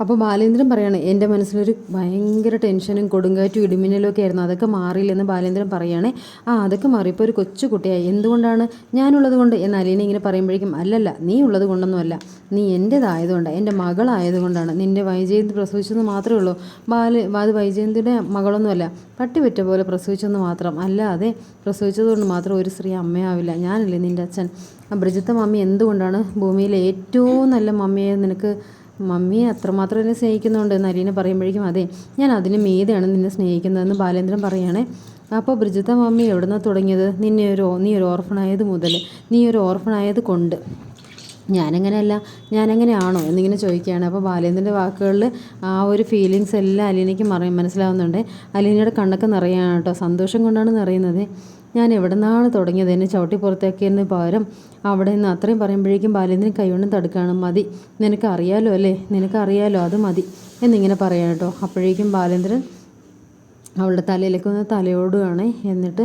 അപ്പോൾ ബാലേന്ദ്രൻ പറയാണ് എന്റെ മനസ്സിലൊരു ഭയങ്കര ടെൻഷനും കൊടുങ്കാറ്റും ഇടിമിന്നലും ഒക്കെ ആയിരുന്നു. അതൊക്കെ മാറിയില്ലെന്ന് ബാലേന്ദ്രൻ പറയുകയാണെ ആ അതൊക്കെ മാറി ഇപ്പോൾ ഒരു കൊച്ചു കുട്ടിയായി. എന്തുകൊണ്ടാണ്? ഞാനുള്ളത് കൊണ്ട്. എന്ന് അലീന ഇങ്ങനെ പറയുമ്പോഴേക്കും അല്ലല്ല നീ ഉള്ളത് കൊണ്ടൊന്നുമല്ല നീ എന്റേതായതുകൊണ്ടാണ് എന്റെ മകളായതുകൊണ്ടാണ് നിന്റെ വൈജയന്തി പ്രസവിച്ചെന്ന് മാത്രമേ ഉള്ളൂ. ബാല അത് വൈജയന്തിയുടെ മകളൊന്നുമല്ല പട്ടി പറ്റ പോലെ പ്രസവിച്ചെന്ന് മാത്രം. അല്ലാതെ പ്രസവിച്ചതുകൊണ്ട് മാത്രം ഒരു സ്ത്രീ അമ്മയാവില്ല. ഞാനല്ലേ നിന്റെ അച്ഛൻ? ബ്രിജിത്ത മമ്മി എന്തുകൊണ്ടാണ് ഭൂമിയിലെ ഏറ്റവും നല്ല മമ്മിയെ നിനക്ക് മമ്മിയെ അത്രമാത്രം എന്നെ സ്നേഹിക്കുന്നുണ്ട് നരീന പറയുമ്പോഴേക്കും അതെ ഞാൻ അതിന് മീതെയാണ് നിന്നെ സ്നേഹിക്കുന്നതെന്ന് ബാലേന്ദ്രൻ പറയുകയാണേ അപ്പോൾ ബ്രിജിത്ത മമ്മി എവിടെ നിന്നാണ് തുടങ്ങിയത്? നിന്നെ ഒരു നീ ഒരു ഓർഫണായത് മുതൽ നീ ഒരു ഓർഫണായത് കൊണ്ട്. ഞാനെങ്ങനെയല്ല ഞാനെങ്ങനെയാണോ? എന്നിങ്ങനെ ചോദിക്കുകയാണ്. അപ്പോൾ ബാലേന്ദ്രന്റെ വാക്കുകളിൽ ആ ഒരു ഫീലിങ്സ് എല്ലാം അലീനയ്ക്ക് മറി മനസ്സിലാവുന്നുണ്ട്. അലീനയുടെ കണ്ണൊക്കെ നിറയാണ് കേട്ടോ. സന്തോഷം കൊണ്ടാണ് നിറയുന്നത്. ഞാൻ എവിടെ നിന്നാണ് തുടങ്ങിയത്? എന്നെ ചവിട്ടി പുറത്താക്കിയതിന് പകരം അവിടെ നിന്ന് അത്രയും പറയുമ്പോഴേക്കും ബാലേന്ദ്രൻ കൈകൊണ്ടും തടുക്കുകയാണ്. മതി നിനക്കറിയാലോ അല്ലേ? നിനക്കറിയാലോ അത് മതി എന്നിങ്ങനെ പറയാം കേട്ടോ. അപ്പോഴേക്കും ബാലേന്ദ്രൻ അവളുടെ തലയിലേക്ക് ഒന്ന് തലയോടുകയാണ്. എന്നിട്ട്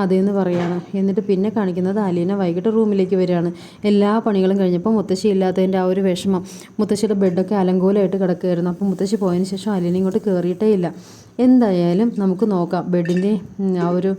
അതേന്ന് പറയാണ്. എന്നിട്ട് പിന്നെ കാണിക്കുന്നത് അലീന വൈകിട്ട് റൂമിലേക്ക് വരികയാണ്. എല്ലാ പണികളും കഴിഞ്ഞപ്പോൾ മുത്തശ്ശി ഇല്ലാത്തതിന്റെ ആ ഒരു വിഷമം. മുത്തശ്ശിയുടെ ബെഡൊക്കെ അലങ്കോലമായിട്ട് കിടക്കുകയായിരുന്നു. അപ്പോൾ മുത്തശ്ശി പോയതിന് ശേഷം അലീന ഇങ്ങോട്ട് കയറിയിട്ടേ ഇല്ല. എന്തായാലും നമുക്ക് നോക്കാം. ബെഡിന്റെ ആ ഒരു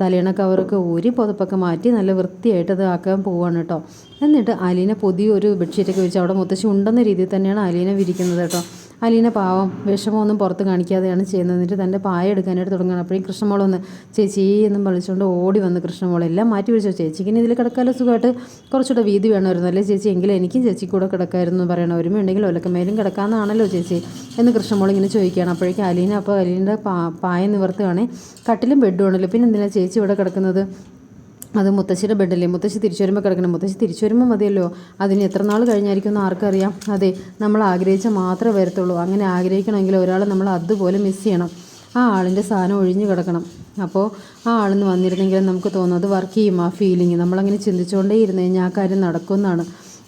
തലയണ കവറൊക്കെ ഊരി പുതപ്പൊക്കെ മാറ്റി നല്ല വൃത്തിയായിട്ട് അത് ആക്കാൻ പോവാണ് കേട്ടോ. എന്നിട്ട് അലീന പുതിയൊരു ബെഡ്ഷീറ്റൊക്കെ വിരിച്ച് അവിടെ മുത്തശ്ശി ഉണ്ടെന്ന രീതിയിൽ തന്നെയാണ് അലീന വിരിക്കുന്നത് കേട്ടോ. അലീന പാവം വിഷമമൊന്നും പുറത്ത് കാണിക്കാതെയാണ് ചെയ്യുന്നത്. എന്നിട്ട് തന്റെ പായ എടുക്കാനായിട്ട് തുടങ്ങുകയാണ്. അപ്പോഴും കൃഷ്ണമോളൊന്ന് ചേച്ചി എന്നും വിളിച്ചുകൊണ്ട് ഓടി വന്ന് കൃഷ്ണമോൾ എല്ലാം മാറ്റി വെച്ചോ ചേച്ചിക്ക് ഇനി ഇതിൽ കിടക്കാലോ? സുഖമായിട്ട് കുറച്ചുകൂടെ വീതി വേണമായിരുന്നു അല്ലേ ചേച്ചി? എങ്കിലും എനിക്കും ചേച്ചി കൂടെ കിടക്കായിരുന്നു എന്ന് പറയണം. ഒരുമ ഉണ്ടെങ്കിൽ ഒലക്കമേലും കിടക്കാമെന്നാണല്ലോ ചേച്ചി. എന്ന് കൃഷ്ണമോൾ ഇങ്ങനെ ചോദിക്കുകയാണ്. അപ്പോഴേക്കും അലീന അപ്പോൾ അലീന്റെ പായ നിവർത്തുകയാണെങ്കിൽ കട്ടിലും ബെഡും ആണല്ലോ. പിന്നെ എന്തിനാണ് ചേച്ചി ഇവിടെ കിടക്കുന്നത്? അത് മുത്തശ്ശിയുടെ ബെഡല്ലേ മുത്തശ്ശി തിരിച്ചു വരുമ്പോൾ കിടക്കണം. മുത്തശ്ശി തിരിച്ചു വരുമ്പോൾ മതിയല്ലോ. അതിന് എത്ര നാൾ കഴിഞ്ഞായിരിക്കും ആർക്കറിയാം. അതെ നമ്മൾ ആഗ്രഹിച്ച മാത്രമേ വരത്തുള്ളൂ. അങ്ങനെ ആഗ്രഹിക്കണമെങ്കിൽ ഒരാളെ നമ്മൾ അതുപോലെ മിസ് ചെയ്യണം. ആ ആളിന്റെ സാധനം ഒഴിഞ്ഞു കിടക്കണം. അപ്പോൾ ആ ആളിന്ന് വന്നിരുന്നെങ്കിൽ നമുക്ക് തോന്നും അത് വർക്ക് ചെയ്യും ആ ഫീലിംഗ് നമ്മളങ്ങനെ ചിന്തിച്ചുകൊണ്ടേ ഇരുന്ന് കഴിഞ്ഞാൽ ആ കാര്യം നടക്കുമെന്നാണ്.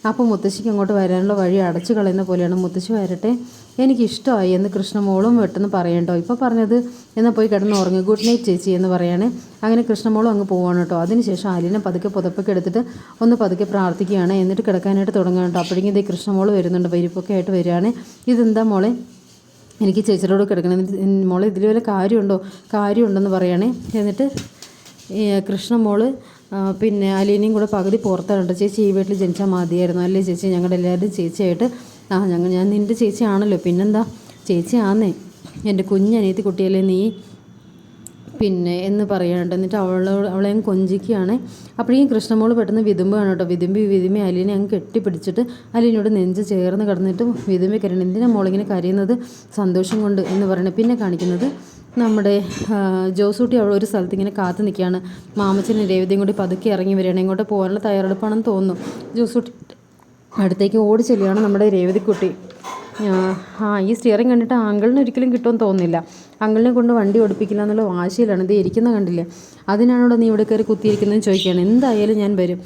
അപ്പോൾ മുത്തശ്ശിക്ക് അങ്ങോട്ട് വരാനുള്ള വഴി അടച്ചു കളയുന്ന പോലെയാണ്. മുത്തശ്ശി വരട്ടെ. എനിക്കിഷ്ടമായി എന്ന് കൃഷ്ണമോളും വെട്ടെന്ന് പറയണ്ടോ ഇപ്പോൾ പറഞ്ഞത് എന്നാൽ പോയി കിടന്ന് ഉറങ്ങി. ഗുഡ് നൈറ്റ് ചേച്ചി എന്ന് പറയുകയാണെ അങ്ങനെ കൃഷ്ണമോളും അങ്ങ് പോവാണ് കേട്ടോ. അതിനുശേഷം അലിനെ പതുക്കെ പുതപ്പൊക്കെ എടുത്തിട്ട് ഒന്ന് പതുക്കെ പ്രാർത്ഥിക്കുകയാണ്. എന്നിട്ട് കിടക്കാനായിട്ട് തുടങ്ങുകയാണ് കേട്ടോ. അപ്പോഴേക്കും ഇതേ കൃഷ്ണമോൾ വരുന്നുണ്ട്. വരിപ്പൊക്കെ ആയിട്ട് വരികയാണ്. ഇതെന്താ മോളെ? എനിക്ക് ചേച്ചിയോട് കിടക്കണം. മോളെ ഇതിൽ വല്ല കാര്യമുണ്ടോ? കാര്യമുണ്ടെന്ന് പറയണേ. എന്നിട്ട് കൃഷ്ണമോൾ പിന്നെ അലീനയും കൂടെ പകുതി പുറത്താണ് ചേച്ചി ഈ വീട്ടിൽ ജനിച്ചാൽ മതിയായിരുന്നു. അല്ലേ ചേച്ചി? ഞങ്ങളുടെ എല്ലാവരും ചേച്ചിയായിട്ട് ആ ഞങ്ങൾ ഞാൻ നിന്റെ ചേച്ചിയാണല്ലോ. പിന്നെന്താ? ചേച്ചിയാന്നേ. എന്റെ കുഞ്ഞനിയത്തി കുട്ടിയല്ലേ നീ? പിന്നെ എന്ന് പറയാനുണ്ട് എന്നിട്ട് അവളോട് അവളെ അങ്ങ് കൊഞ്ചിക്കുകയാണ്. അപ്പോഴേക്കും കൃഷ്ണമോൾ പെട്ടെന്ന് വിതുമ്പാണ് കേട്ടോ. വിതുമ്പി വിതുമ്പി അലീനെ അങ്ങ് കെട്ടിപ്പിടിച്ചിട്ട് അലീനോട് നെഞ്ച് ചേർന്ന് കിടന്നിട്ട് വിതുമ്പി കരയണം എന്തിനാണ് മോളിങ്ങനെ കരയുന്നത്? സന്തോഷം കൊണ്ട് എന്ന് പറയുന്നത് പിന്നെ കാണിക്കുന്നത് നമ്മുടെ ജോസൂട്ടി അവിടെ ഒരു സ്ഥലത്ത് ഇങ്ങനെ കാത്തു നിൽക്കുകയാണ്. മാമച്ചനും രേവതിയും കൂടി പതുക്കെ ഇറങ്ങി വരികയാണ്. ഇങ്ങോട്ട് പോകാനുള്ള തയ്യാറെടുപ്പാണെന്ന് തോന്നുന്നു. ജോസൂട്ടി അടുത്തേക്ക് ഓടി ചെല്ലുകയാണ് നമ്മുടെ രേവതിക്കുട്ടി. ആ ഈ സ്റ്റിയറിംഗ് കണ്ടിട്ട് അങ്കിളിന് ഒരിക്കലും കിട്ടുമെന്ന് തോന്നുന്നില്ല. അങ്കിളിനെ കൊണ്ട് വണ്ടി ഓടിപ്പിക്കില്ല എന്നുള്ള വാശിയിലാണ്. ഇത് ഇരിക്കുന്ന കണ്ടില്ലേ? അതിനാണോ നീ ഇവിടെ കയറി കുത്തിയിരിക്കുന്നതെന്ന് ചോദിക്കുകയാണ്. എന്തായാലും ഞാൻ വരും.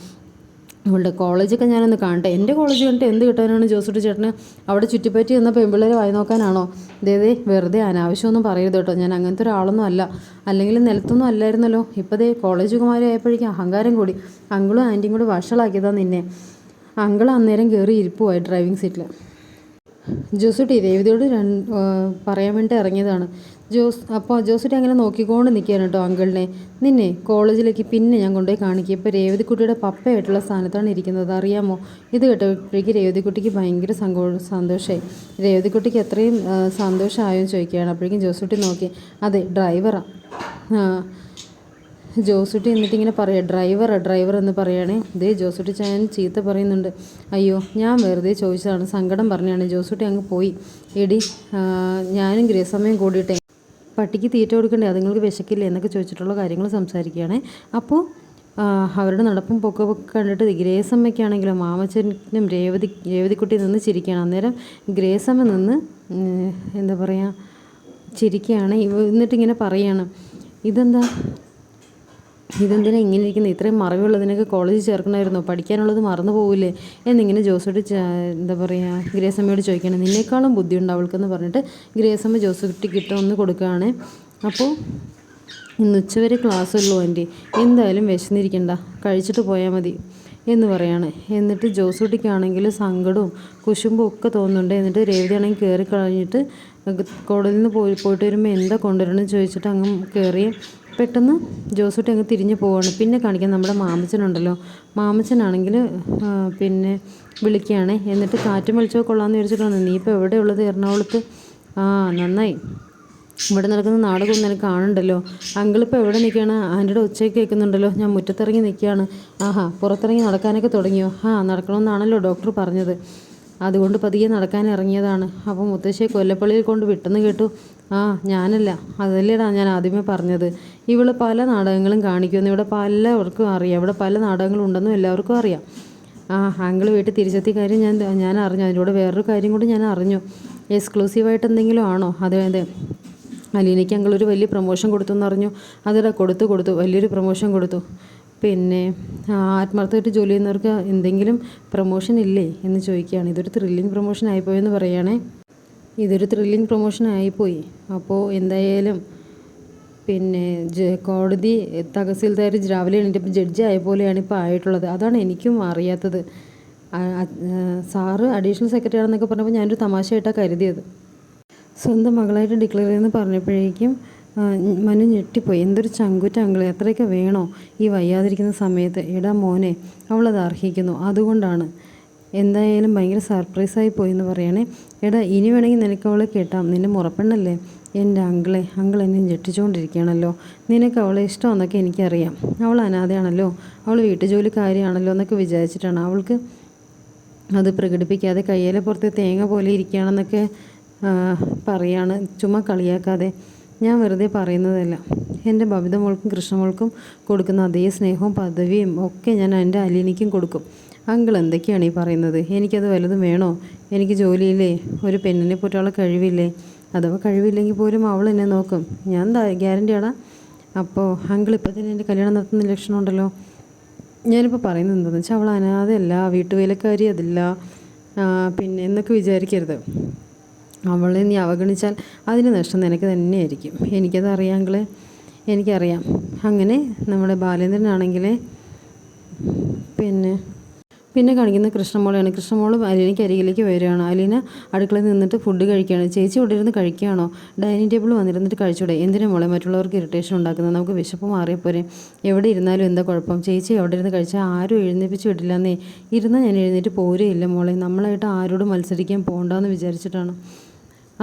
ഇവളുടെ കോളേജൊക്കെ ഞാനൊന്ന് കാണട്ടെ. എന്റെ കോളേജ് കണ്ടിട്ട് എന്ത് കിട്ടാനാണ് ജോസുട്ടി ചേട്ടന്? അവിടെ ചുറ്റിപ്പറ്റി എന്ന പെൺപിള്ളേരെ വായി നോക്കാനാണോ? ദേ വെറുതെ അനാവശ്യമൊന്നും പറയരുത് കേട്ടോ. ഞാൻ അങ്ങനത്തെ ഒരാളൊന്നും അല്ല. അല്ലെങ്കിൽ നിലത്തൊന്നും അല്ലായിരുന്നല്ലോ. ഇപ്പോൾ ദേ കോളേജ് കുമാരി ആയപ്പോഴേക്കും അഹങ്കാരം കൂടി. അങ്കിളും ആന്റിയും കൂടി വഷളാക്കിയതാണ് നിന്നെ. അങ്കിൾ അന്നേരം കയറി ഇരിപ്പുമായി ഡ്രൈവിംഗ് സീറ്റിൽ ജോസുട്ടി രേവതിയോട് പറയാൻ വേണ്ടി ഇറങ്ങിയതാണ്. ജോസ് അപ്പോൾ ജോസുട്ടി അങ്ങനെ നോക്കിക്കൊണ്ട് നിൽക്കുകയാണ് കേട്ടോ അങ്കിളിനെ. നിന്നെ കോളേജിലേക്ക് പിന്നെ ഞാൻ കൊണ്ടുപോയി കാണിക്കുക ഇപ്പോൾ രേവതിക്കുട്ടിയുടെ പപ്പയായിട്ടുള്ള സ്ഥാനത്താണ് ഇരിക്കുന്നത്. അറിയാമോ? ഇത് കേട്ടപ്പോഴേക്ക് രേവതിക്കുട്ടിക്ക് ഭയങ്കര സങ്കോ സന്തോഷമായി രേവതിക്കുട്ടിക്ക് എത്രയും സന്തോഷമായോ എന്ന് ചോദിക്കുകയാണ്. അപ്പോഴേക്കും ജോസുട്ടി നോക്കി. അതെ ഡ്രൈവറാണ് ജോസുട്ടി എന്നിട്ട് ഇങ്ങനെ പറയാം ഡ്രൈവർ ഡ്രൈവർ എന്ന് പറയുകയാണേ ഇതേ ജോസുട്ടി ചാൻ ചീത്ത പറയുന്നുണ്ട്. അയ്യോ ഞാൻ വെറുതെ ചോദിച്ചതാണ് സങ്കടം പറഞ്ഞാണ്. ജോസുട്ടി അങ്ങ് പോയി. എടി ഞാനും ഗൃഹസമയം കൂടിയിട്ടേ പട്ടിക്ക് തീറ്റ കൊടുക്കണ്ടേ? അതുങ്ങൾക്ക് വിശക്കില്ലേ? എന്നൊക്കെ ചോദിച്ചിട്ടുള്ള കാര്യങ്ങൾ സംസാരിക്കുകയാണ്. അപ്പോൾ അവരുടെ നടപ്പും പൊക്കമൊക്കെ കണ്ടിട്ട് ഗ്രേസമ്മയ്ക്കാണെങ്കിലും മാമച്ചനും രേവതി രേവതിക്കുട്ടി നിന്ന് ചിരിക്കുകയാണ്. അന്നേരം ഗ്രേസമ്മ നിന്ന് എന്താ പറയുക ചിരിക്കുകയാണ്. എന്നിട്ടിങ്ങനെ പറയുകയാണ് ഇതെന്താ ഇതെന്തിനാ ഇങ്ങനെ ഇരിക്കുന്നത് ഇത്രയും മറവിയുള്ളതിനൊക്കെ കോളേജിൽ ചേർക്കണമായിരുന്നു? പഠിക്കാനുള്ളത് മറന്നു പോകില്ലേ എന്നിങ്ങനെ ജോസോട്ട് എന്താ പറയുക ഗ്രേസമ്മയോട് ചോദിക്കണം നിന്നേക്കാളും ബുദ്ധിയുണ്ട് അവൾക്കെന്ന് പറഞ്ഞിട്ട് ഗ്രേസമ്മ ജോസൂട്ടിക്ക് ഇട്ട് ഒന്ന് കൊടുക്കുകയാണ്. അപ്പോൾ ഇന്ന് ഉച്ചവരെ ക്ലാസ് ഉള്ളൂ ആന്റി. എന്തായാലും വിശന്നിരിക്കണ്ട. കഴിച്ചിട്ട് പോയാൽ മതി. എന്ന് പറയാണ്. എന്നിട്ട് ജോസൂട്ടിക്കാണെങ്കിൽ സങ്കടവും കുശുമ്പും ഒക്കെ തോന്നുന്നുണ്ട്. എന്നിട്ട് രേവതി ആണെങ്കിൽ കയറി കളഞ്ഞിട്ട് കോടതിയിൽ നിന്ന് പോയി പോയിട്ട് വരുമ്പോൾ എന്താ കൊണ്ടുവരണമെന്ന് ചോദിച്ചിട്ട് അങ്ങ് കയറി പെട്ടെന്ന് ജോസൂട്ടി അങ്ങ് തിരിഞ്ഞു പോവാണ്. പിന്നെ കാണിക്കാൻ നമ്മുടെ മാമച്ചനുണ്ടല്ലോ. മാമച്ചനാണെങ്കിൽ പിന്നെ വിളിക്കുകയാണ്. എന്നിട്ട് കാറ്റും വെളിച്ചോ കൊള്ളാമെന്ന് വിചാരിച്ചിട്ടാണ് നീ ഇപ്പോൾ എവിടെയുള്ളത് എറണാകുളത്ത്. ആ നന്നായി. ഇവിടെ നടക്കുന്ന നാടകമൊന്നും എനിക്ക് കാണണ്ടല്ലോ? അങ്കിളിപ്പോൾ എവിടെ നിൽക്കുകയാണ്? ആന്റെ ഉച്ചയ്ക്ക് കേൾക്കുന്നുണ്ടല്ലോ. ഞാൻ മുറ്റത്തിറങ്ങി നിൽക്കുകയാണ്. ആഹാ പുറത്തിറങ്ങി നടക്കാനൊക്കെ തുടങ്ങിയോ? ആ നടക്കണമെന്നാണല്ലോ ഡോക്ടർ പറഞ്ഞത്. അതുകൊണ്ട് പതിയെ നടക്കാൻ ഇറങ്ങിയതാണ്. അപ്പോൾ മുത്തശ്ശിയെ കൊല്ലപ്പള്ളിയിൽ കൊണ്ട് വിട്ടെന്ന് കേട്ടു. ആ ഞാനല്ല. അതല്ലേടാ ഞാൻ ആദ്യമേ പറഞ്ഞത്. ഇവൾ പല നാടകങ്ങളും കാണിക്കുമെന്ന് ഇവിടെ പലവർക്കും അറിയാം. ഇവിടെ പല നാടകങ്ങളും ഉണ്ടെന്നും എല്ലാവർക്കും അറിയാം. ആ അങ്കിൾ വീട്ടിൽ തിരിച്ചെത്തിയ കാര്യം ഞാൻ ഞാൻ അറിഞ്ഞു. അതിലൂടെ വേറൊരു കാര്യം കൂടി ഞാൻ അറിഞ്ഞു. എക്സ്ക്ലൂസീവായിട്ട് എന്തെങ്കിലും ആണോ? അത് അതെ അലീനയ്ക്ക് അങ്കിൾ ഒരു വലിയ പ്രൊമോഷൻ കൊടുത്തു എന്ന് അറിഞ്ഞു. അതിടാ കൊടുത്തു കൊടുത്തു. വലിയൊരു പ്രൊമോഷൻ കൊടുത്തു. പിന്നെ ആത്മാർത്ഥമായിട്ട് ജോലി ചെയ്യുന്നവർക്ക് എന്തെങ്കിലും പ്രൊമോഷൻ ഇല്ലേ എന്ന് ചോദിക്കുകയാണ്. ഇതൊരു ത്രില്ലിങ് പ്രൊമോഷൻ ആയിപ്പോയെന്ന് പറയുകയാണേ. ഇതൊരു ത്രില്ലിങ് പ്രൊമോഷൻ ആയിപ്പോയി. അപ്പോൾ എന്തായാലും പിന്നെ കോടതി തഹസീൽദാർ രാവിലെ എണീറ്റപ്പോൾ ജഡ്ജി ആയ പോലെയാണ് ഇപ്പോൾ ആയിട്ടുള്ളത്. അതാണ് എനിക്കും അറിയാത്തത്. സാറ് അഡീഷണൽ സെക്രട്ടറി ആണെന്നൊക്കെ പറഞ്ഞപ്പോൾ ഞാനൊരു തമാശയായിട്ടാണ് കരുതിയത്. സ്വന്തം മകളായിട്ട് ഡിക്ലെയർ ചെയ്യുമെന്ന് പറഞ്ഞപ്പോഴേക്കും മനു ഞെട്ടിപ്പോയി. എന്തൊരു ചങ്കുറ്റ അങ്കിളെ എത്രയൊക്കെ വേണോ ഈ വയ്യാതിരിക്കുന്ന സമയത്ത്. ഇടാ മോനെ അവളത് അർഹിക്കുന്നു. അതുകൊണ്ടാണ് എന്തായാലും ഭയങ്കര സർപ്രൈസായി പോയി എന്ന് പറയണേ. എടാ ഇനി വേണമെങ്കിൽ നിനക്ക് അവളെ കേട്ടാം. നിന്റെ മുറപ്പെണ്ണല്ലേ? എന്റെ അങ്കിളെ അങ്കിൾ എന്നെ ഞെട്ടിച്ചുകൊണ്ടിരിക്കുകയാണല്ലോ. നിനക്ക് അവളെ ഇഷ്ടമെന്നൊക്കെ എനിക്കറിയാം. അവൾ അനാഥയാണല്ലോ. അവൾ വീട്ടുജോലിക്കാരിയാണല്ലോ എന്നൊക്കെ വിചാരിച്ചിട്ടാണ് അവൾക്ക് അത് പ്രകടിപ്പിക്കാതെ കയ്യിലെ പുറത്ത് തേങ്ങ പോലെ ഇരിക്കുകയാണെന്നൊക്കെ പറയാണ്. ചുമ്മാ കളിയാക്കാതെ. ഞാൻ വെറുതെ പറയുന്നതല്ല. എന്റെ ബബിത മോൾക്കും കൃഷ്ണമോൾക്കും കൊടുക്കുന്ന അതേ സ്നേഹവും പദവിയും ഒക്കെ ഞാൻ എന്റെ അലീനിക്കും കൊടുക്കും. അങ്കിൾ എന്തൊക്കെയാണ് ഈ പറയുന്നത്? എനിക്കത് വലുതും വേണോ? എനിക്ക് ജോലിയില്ലേ? ഒരു പെണ്ണിനെ പോറ്റുള്ള കഴിവില്ലേ? അഥവാ കഴിവില്ലെങ്കിൽ പോലും അവൾ എന്നെ നോക്കും. ഞാൻ ഗ്യാരന്റിയാടാ അപ്പോൾ അങ്കിൾ ഇപ്പം തന്നെ എന്റെ കല്യാണം നടത്തുന്ന ലക്ഷണമുണ്ടല്ലോ ഞാനിപ്പോൾ പറയുന്നത് എന്താണെന്ന് വെച്ചാൽ അവൾ അനാഥയല്ല വീട്ടുവേലക്കാരി അതില്ല. പിന്നെ എന്നൊക്കെ വിചാരിക്കരുത്. അവളെ നീ അവഗണിച്ചാൽ അതിന് നഷ്ടം നിനക്ക് തന്നെയായിരിക്കും. എനിക്കത് അറിയാമെങ്കിൽ എനിക്കറിയാം. അങ്ങനെ നമ്മുടെ ബാലേന്ദ്രനാണെങ്കിൽ പിന്നെ പിന്നെ കാണിക്കുന്ന കൃഷ്ണമോളെയാണ്. കൃഷ്ണമോൾ അലീനയ്ക്ക് അരികിലേക്ക് വരികയാണ്. അലീന അടുക്കളയിൽ നിന്നിട്ട് ഫുഡ് കഴിക്കുകയാണ്. ചേച്ചി ഇവിടെ ഇരുന്ന് കഴിക്കുകയാണോ? ഡൈനിങ് ടേബിൾ വന്നിരുന്നിട്ട് കഴിച്ചൂടെ? എന്തിനാ മോളെ മറ്റുള്ളവർക്ക് ഇറിറ്റേഷൻ ഉണ്ടാക്കുന്നത്? നമുക്ക് വിശപ്പ് മാറിയപ്പോരെ എവിടെ ഇരുന്നാലും എന്താ കുഴപ്പം? ചേച്ചി എവിടെ ഇരുന്ന് കഴിച്ചാൽ ആരും എഴുന്നേപ്പിച്ച് വിടില്ലെന്നേ. ഇരുന്നാൽ ഞാൻ എഴുന്നേറ്റ് പോരുകയില്ല മോളെ. നമ്മളായിട്ട് ആരോടും മത്സരിക്കാൻ പോകണ്ടെന്ന് വിചാരിച്ചിട്ടാണ്.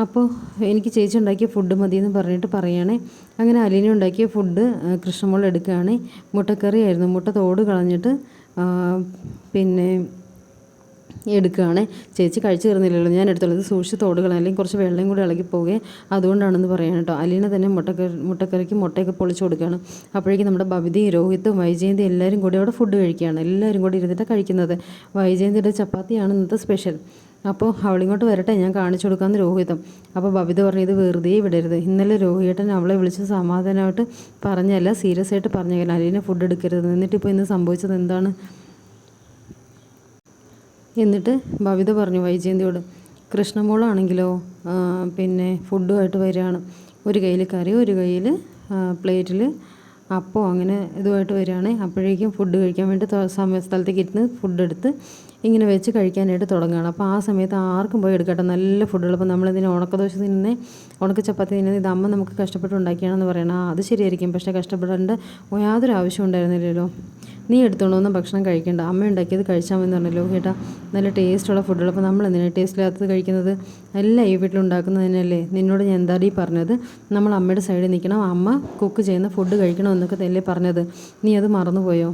അപ്പോൾ എനിക്ക് ചേച്ചി ഉണ്ടാക്കിയ ഫുഡ് മതി എന്ന് പറഞ്ഞിട്ട് പറയുകയാണേ അങ്ങനെ അലീന ഉണ്ടാക്കിയ ഫുഡ് കൃഷ്ണമോൾ എടുക്കുകയാണ്. മുട്ടക്കറി ആയിരുന്നു മുട്ട തോട് കളഞ്ഞിട്ട് പിന്നെ എടുക്കുകയാണ്. ചേച്ചി കഴിച്ചു തീർന്നില്ലല്ലോ. ഞാൻ എടുത്തുള്ളത് സൂക്ഷിച്ച് തോടുകൾ അല്ലെങ്കിൽ കുറച്ച് വെള്ളം കൂടി ഇളകി പോകുകയും അതുകൊണ്ടാണെന്ന് പറയാൻ കേട്ടോ. അലീന തന്നെ മുട്ടക്കറി മുട്ടക്കറിക്ക് മുട്ടയൊക്കെ പൊളിച്ചു കൊടുക്കുകയാണ്. അപ്പോഴേക്കും നമ്മുടെ ബബിതയും രോഹിത്തും വൈജയന്തി എല്ലാവരും കൂടി അവിടെ ഫുഡ് കഴിക്കുകയാണ്. എല്ലാവരും കൂടി ഇരുന്നിട്ട് കഴിക്കുന്നത്. വൈജയന്തിയുടെ ചപ്പാത്തിയാണ് ഇന്നത്തെ സ്പെഷ്യൽ അപ്പോൾ അവളിങ്ങോട്ട് വരട്ടെ ഞാൻ കാണിച്ചു കൊടുക്കാമെന്ന് രോഹിതം. അപ്പോൾ ബബിത പറഞ്ഞു ഇത് വെറുതെ വിടരുത്. ഇന്നലെ രോഹിയേട്ടൻ അവളെ വിളിച്ച് സമാധാനമായിട്ട് പറഞ്ഞല്ല സീരിയസ് ആയിട്ട് പറഞ്ഞു അലീനെ ഫുഡ് എടുക്കരുത്. എന്നിട്ട് ഇപ്പോൾ ഇന്ന് സംഭവിച്ചത് എന്താണ്? എന്നിട്ട് ബബിത പറഞ്ഞു വൈജയന്തിയോട് കൃഷ്ണമോളാണെങ്കിലോ പിന്നെ ഫുഡുമായിട്ട് വരികയാണ്. ഒരു കയ്യിൽ കറി ഒരു കയ്യിൽ പ്ലേറ്റിൽ അപ്പോൾ അങ്ങനെ ഇതുമായിട്ട് വരികയാണ്. അപ്പോഴേക്കും ഫുഡ് കഴിക്കാൻ വേണ്ടി സ്ഥലത്തേക്ക് ഇരുന്ന് ഫുഡ് എടുത്ത് ഇങ്ങനെ വെച്ച് കഴിക്കാനായിട്ട് തുടങ്ങുകയാണ്. അപ്പോൾ ആ സമയത്ത് ആർക്കും പോയി എടുക്കട്ടെ. നല്ല ഫുഡുകൾ അപ്പോൾ നമ്മളിതിന് ഉണക്കദോശ തിന്നെ ഉണക്ക ചപ്പാത്തി തിന്നെ ഇത് അമ്മ നമുക്ക് കഷ്ടപ്പെട്ട് ഉണ്ടാക്കിയാണെന്ന് പറയണം അത് ശരിയായിരിക്കും. പക്ഷേ കഷ്ടപ്പെടേണ്ട യാതൊരു ആവശ്യം ഉണ്ടായിരുന്നില്ലല്ലോ. നീ എടുത്തോണ്ടൊന്നും ഭക്ഷണം കഴിക്കേണ്ട. അമ്മ ഉണ്ടാക്കിയത് കഴിച്ചാൽ മതി പറഞ്ഞല്ലോ കേട്ടാ. നല്ല ടേസ്റ്റുള്ള ഫുഡുകൾ അപ്പോൾ നമ്മൾ എന്തിനാണ് ടേസ്റ്റ് ഇല്ലാത്തത് കഴിക്കുന്നത്? എല്ലാം ഈ വീട്ടിൽ ഉണ്ടാക്കുന്നതിനല്ലേ നിന്നോട് ഞാൻ എന്താടി പറഞ്ഞത്? നമ്മൾ അമ്മയുടെ സൈഡിൽ നിൽക്കണം. അമ്മ കുക്ക് ചെയ്യുന്ന ഫുഡ് കഴിക്കണം എന്നൊക്കെ തന്നെ പറഞ്ഞത്. നീ അത് മറന്നുപോയോ?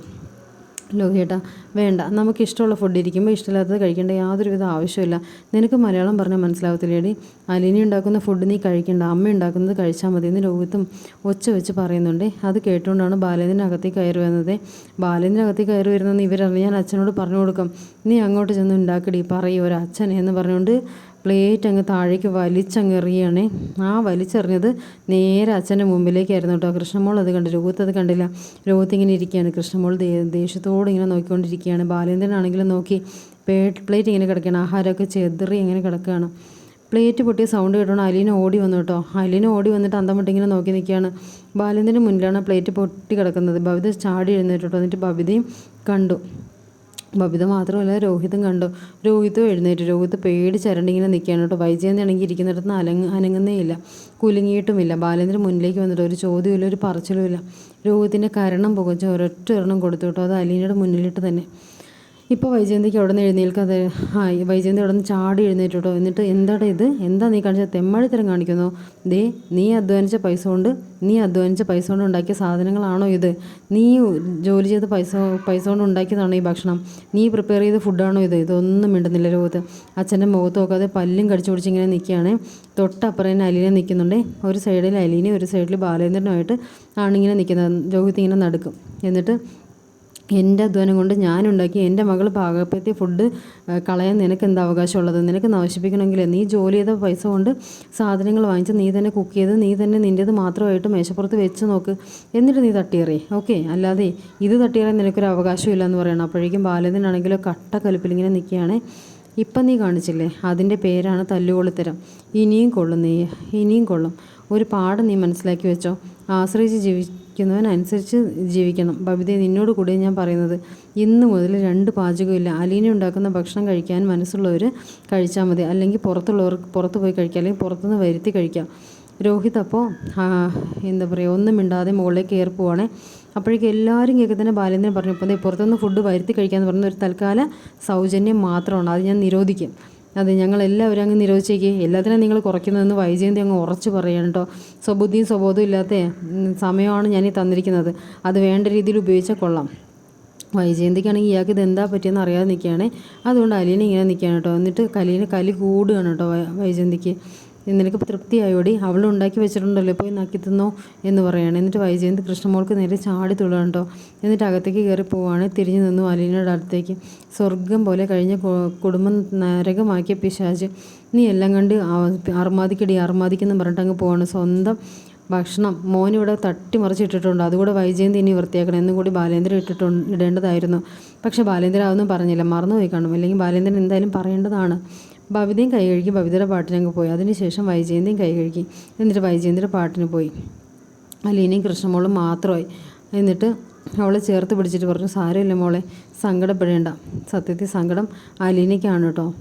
ലോഹിയേട്ടാ വേണ്ട. നമുക്ക് ഇഷ്ടമുള്ള ഫുഡ് ഇരിക്കുമ്പോൾ ഇഷ്ടമില്ലാത്തത് കഴിക്കേണ്ട യാതൊരുവിധ ആവശ്യമില്ല നിനക്ക് മലയാളം പറഞ്ഞാൽ മനസ്സിലാവത്തില്ലേടി? അലിനി ഉണ്ടാക്കുന്ന ഫുഡ് നീ കഴിക്കണ്ട. അമ്മ ഉണ്ടാക്കുന്നത് കഴിച്ചാൽ മതി എന്ന് ലോകത്തും ഒച്ച വെച്ച് പറയുന്നുണ്ട്. അത് കേട്ടുകൊണ്ടാണ് ബാലേന്ദ്രൻ കയറി വരുന്നത് ബാലേന്ദ്രൻ കയറി വരുന്നതെന്ന് ഇവരറിഞ്ഞ് ഞാൻ അച്ഛനോട് പറഞ്ഞു കൊടുക്കും. നീ അങ്ങോട്ട് ചെന്ന് ഉണ്ടാക്കടി. പറയൂ. ഒരു അച്ഛൻ എന്ന് പറഞ്ഞുകൊണ്ട് പ്ലേറ്റ് അങ്ങ് താഴേക്ക് വലിച്ചങ്ങ് ആ വലിച്ചെറിഞ്ഞത് നേരെ അച്ഛന്റെ മുമ്പിലേക്കായിരുന്നു കേട്ടോ. കൃഷ്ണമോൾ അത് കണ്ട് രൂപത്ത് അത് കണ്ടില്ല. രൂപത്ത് ഇങ്ങനെ ഇരിക്കുകയാണ്. കൃഷ്ണമോൾ ദേഷ്യത്തോട് ഇങ്ങനെ നോക്കിക്കൊണ്ടിരിക്കുകയാണ്. ബാലേന്ദ്രനാണെങ്കിലും നോക്കി പ്ലേറ്റ് ഇങ്ങനെ കിടക്കുകയാണ്. ആഹാരമൊക്കെ ചെതറി ഇങ്ങനെ കിടക്കുകയാണ്. പ്ലേറ്റ് പൊട്ടിയ സൗണ്ട് കേട്ടോ അലീന ഓടി വന്നു കേട്ടോ. അലീന ഓടി വന്നിട്ട് അന്തം ഇങ്ങനെ നോക്കി നിൽക്കുകയാണ്. ബാലേന്ദ്രന്റെ മുന്നിലാണ് പ്ലേറ്റ് പൊട്ടി കിടക്കുന്നത്. ബബിത ചാടി എഴുന്നേറ്റോ എന്നിട്ട് ബബിതയും കണ്ടു. ബബിത മാത്രമല്ല രോഹിതും കണ്ടു. രോഹിതും എഴുന്നേറ്റ്. രോഹിത് പേടി ചരണ്ടിങ്ങനെ നിൽക്കുകയാണ് കേട്ടോ. വൈജയന്താണെങ്കിൽ ഇരിക്കുന്നിടത്ത് നിന്ന് അലങ്ങ അനങ്ങുന്നേ ഇല്ല കുലുങ്ങിയിട്ടുമില്ല. ബാലേന്ദ്രൻ മുന്നിലേക്ക് വന്നിട്ട് ഒരു ചോദ്യമില്ല ഒരു പറച്ചിലുമില്ല. രോഹിത്തിന്റെ കരണം പുകച്ച് ഒരൊറ്റ ഒരെണ്ണം കൊടുത്തു കേട്ടോ. അത് അലീനയുടെ മുന്നിലിട്ട് തന്നെ. ഇപ്പോൾ വൈജയന്തിക്ക് അവിടെ നിന്ന് എഴുന്നേൽക്കാതെ? ആ വൈജയന്തി അവിടെ നിന്ന് ചാടി എഴുന്നേറ്റ് എന്നിട്ട് എന്താടാ ഇത്? എന്താ നീ കാണിച്ചത്? തെമ്മാടിത്തരം കാണിക്കുന്നു. ദേ നീ അധ്വാനിച്ച പൈസ കൊണ്ട് നീ അധ്വാനിച്ച പൈസ കൊണ്ട് ഉണ്ടാക്കിയ സാധനങ്ങളാണോ ഇത്? നീ ജോലി ചെയ്ത പൈസ പൈസ കൊണ്ട് ഉണ്ടാക്കിയതാണോ ഈ ഭക്ഷണം? നീ പ്രിപ്പയർ ചെയ്ത ഫുഡാണോ ഇത്? ഇതൊന്നും മിണ്ടുന്നില്ല ലോകത്ത്. അച്ഛന്റെ മുഖത്ത് നോക്കാതെ പല്ലും കടിച്ചു പിടിച്ച് ഇങ്ങനെ നിൽക്കുകയാണ് തന്നെ അലീന നിൽക്കുന്നുണ്ട് ഒരു സൈഡിൽ അലീനെ ഒരു സൈഡിൽ ബാലേന്ദ്രനുമായിട്ട് ആണിങ്ങനെ നിൽക്കുന്നത് ജോഹിത്ത് ഇങ്ങനെ നടക്കും. എന്നിട്ട് എന്റെ അധ്വാനം കൊണ്ട് ഞാനുണ്ടാക്കി എന്റെ മകൾ പാകപ്പെത്തി ഫുഡ് കളയാൻ നിനക്ക് എന്താ അവകാശമുള്ളത്? നിനക്ക് നശിപ്പിക്കണമെങ്കിൽ നീ ജോലി ചെയ്ത പൈസ കൊണ്ട് സാധനങ്ങൾ വാങ്ങിച്ച് നീ തന്നെ കുക്ക് ചെയ്ത് നീ തന്നെ നിന്റേത് മാത്രമായിട്ട് മേശപ്പുറത്ത് വെച്ച് നോക്ക്. എന്നിട്ട് നീ തട്ടിയറി. ഓക്കെ അല്ലാതെ ഇത് തട്ടിയേറാൻ നിനക്കൊരു അവകാശമില്ല എന്ന് പറയണം. അപ്പോഴേക്കും ബാലതിനാണെങ്കിലോ കട്ട ഇങ്ങനെ നിൽക്കുകയാണ്. ഇപ്പം നീ കാണിച്ചില്ലേ? അതിന്റെ പേരാണ് തല്ലുകൊളുത്തരം. ഇനിയും കൊള്ളും നീ. ഇനിയും കൊള്ളും. ഒരു പാഠം നീ മനസ്സിലാക്കി വെച്ചോ. ആശ്രയിച്ച് ജീവിക്കുന്നവനനുസരിച്ച് ജീവിക്കണം. ഭവിത നിന്നോട് കൂടെ ഞാൻ പറയുന്നത് ഇന്ന് മുതൽ രണ്ട് പാചകമില്ല. അലീന ഉണ്ടാക്കുന്ന ഭക്ഷണം കഴിക്കാൻ മനസ്സുള്ളവർ കഴിച്ചാൽ മതി. അല്ലെങ്കിൽ പുറത്തുള്ളവർക്ക് പുറത്ത് പോയി കഴിക്കാം അല്ലെങ്കിൽ പുറത്തുനിന്ന് വരുത്തി കഴിക്കാം രോഹിത് അപ്പോൾ എന്താ പറയുക ഒന്നും മിണ്ടാതെ മുകളിലേക്ക് കയറി പോവാണേ. അപ്പോഴേക്കും എല്ലാവരും കേൾക്കുന്നതിന് ബാലേന്ദ്രൻ പറഞ്ഞു ഇപ്പോൾ പുറത്തുനിന്ന് ഫുഡ് വരുത്തി കഴിക്കാമെന്ന് പറഞ്ഞ ഒരു തൽക്കാല സൗജന്യം മാത്രമാണ്. അത് ഞാൻ നിരോധിക്കും. അതെ ഞങ്ങൾ എല്ലാവരും അങ്ങ് നിരോധിച്ചേക്ക്. എല്ലാത്തിനും നിങ്ങൾ കുറയ്ക്കുന്നതെന്ന് വൈജയന്തി അങ്ങ് ഉറച്ചു പറയണം കേട്ടോ സ്വബുദ്ധിയും സ്വബോധവും ഇല്ലാത്ത സമയമാണ് ഞാൻ ഈ തന്നിരിക്കുന്നത്. അത് വേണ്ട രീതിയിൽ ഉപയോഗിച്ചാൽ കൊള്ളാം. വൈജയന്തിക്കാണെങ്കിൽ ഇയാൾക്ക് എന്താ പറ്റിയെന്ന് അറിയാതെ നിൽക്കുകയാണ്. അതുകൊണ്ട് അലീന ഇങ്ങനെ നിൽക്കുകയാണ് കേട്ടോ എന്നിട്ട് കലീന കലി കൂടുകയാണ് കേട്ടോ വൈജയന്തിക്ക്. നിനക്ക് തൃപ്തിയായോടി? അവൾ ഉണ്ടാക്കി വെച്ചിട്ടുണ്ടല്ലോ പോയി നക്കി തിന്നോ എന്ന് പറയുകയാണ് എന്നിട്ട് വൈജയന്ത് കൃഷ്ണമോൾക്ക് നേരെ ചാടി തുള്ളണ്ടോ എന്നിട്ട് അകത്തേക്ക് കയറി പോവാണ്. തിരിഞ്ഞു നിന്നു അലീനയുടെ അടുത്തേക്ക്. സ്വർഗം പോലെ കഴിഞ്ഞ കുടുംബം നരകമാക്കിയ പിശാജ്. നീ എല്ലാം കണ്ട് അർമാദിക്കടി അർമാദിക്കെന്ന് പറഞ്ഞിട്ട് അങ്ങ് പോവാണ്. സ്വന്തം ഭക്ഷണം മോനിവിടെ തട്ടിമറിച്ചിട്ടിട്ടുണ്ട് അതുകൂടെ വൈജയന്തി ഇനി വൃത്തിയാക്കണം എന്നും കൂടി ബാലേന്ദ്രൻ ഇട്ടിട്ടുണ്ട് ഇടേണ്ടതായിരുന്നു. പക്ഷേ ബാലേന്ദ്രൻ അതൊന്നും പറഞ്ഞില്ല. മറന്നുപോയി കാണും. അല്ലെങ്കിൽ ബാലേന്ദ്രൻ എന്തായാലും പറയേണ്ടതാണ്. ഭവിതയും കൈ കഴുകി ഭവിതയുടെ പാട്ടിനങ്ങ് പോയി. അതിനുശേഷം വൈജയന്തിയും കൈ കഴുകി എന്നിട്ട് വൈജയന്തിയുടെ പാട്ടിന് പോയി. അലീനയും കൃഷ്ണമോളും മാത്രമായി. എന്നിട്ട് അവളെ ചേർത്ത് പിടിച്ചിട്ട് പറഞ്ഞു സാരമില്ല മോളെ സങ്കടപ്പെടേണ്ട. സത്യത്തിൽ സങ്കടം അലീനയ്ക്കാണ് കേട്ടോ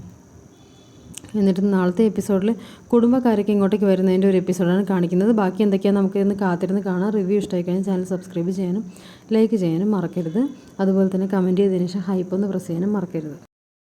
എന്നിട്ട് നാളത്തെ എപ്പിസോഡിൽ കുടുംബക്കാരൊക്കെ ഇങ്ങോട്ടേക്ക് വരുന്നതിന്റെ ഒരു എപ്പിസോഡാണ് കാണിക്കുന്നത്. ബാക്കി എന്തൊക്കെയാണ് നമുക്ക് ഇന്ന് കാത്തിരുന്ന് കാണാം. റിവ്യൂ ഇഷ്ടമായി കഴിഞ്ഞാൽ ചാനൽ സബ്സ്ക്രൈബ് ചെയ്യാനും ലൈക്ക് ചെയ്യാനും മറക്കരുത്. അതുപോലെ തന്നെ കമന്റ് ചെയ്തതിന് ശേഷം ഹൈപ്പ് ഒന്ന് പ്രസ് ചെയ്യാനും മറക്കരുത്.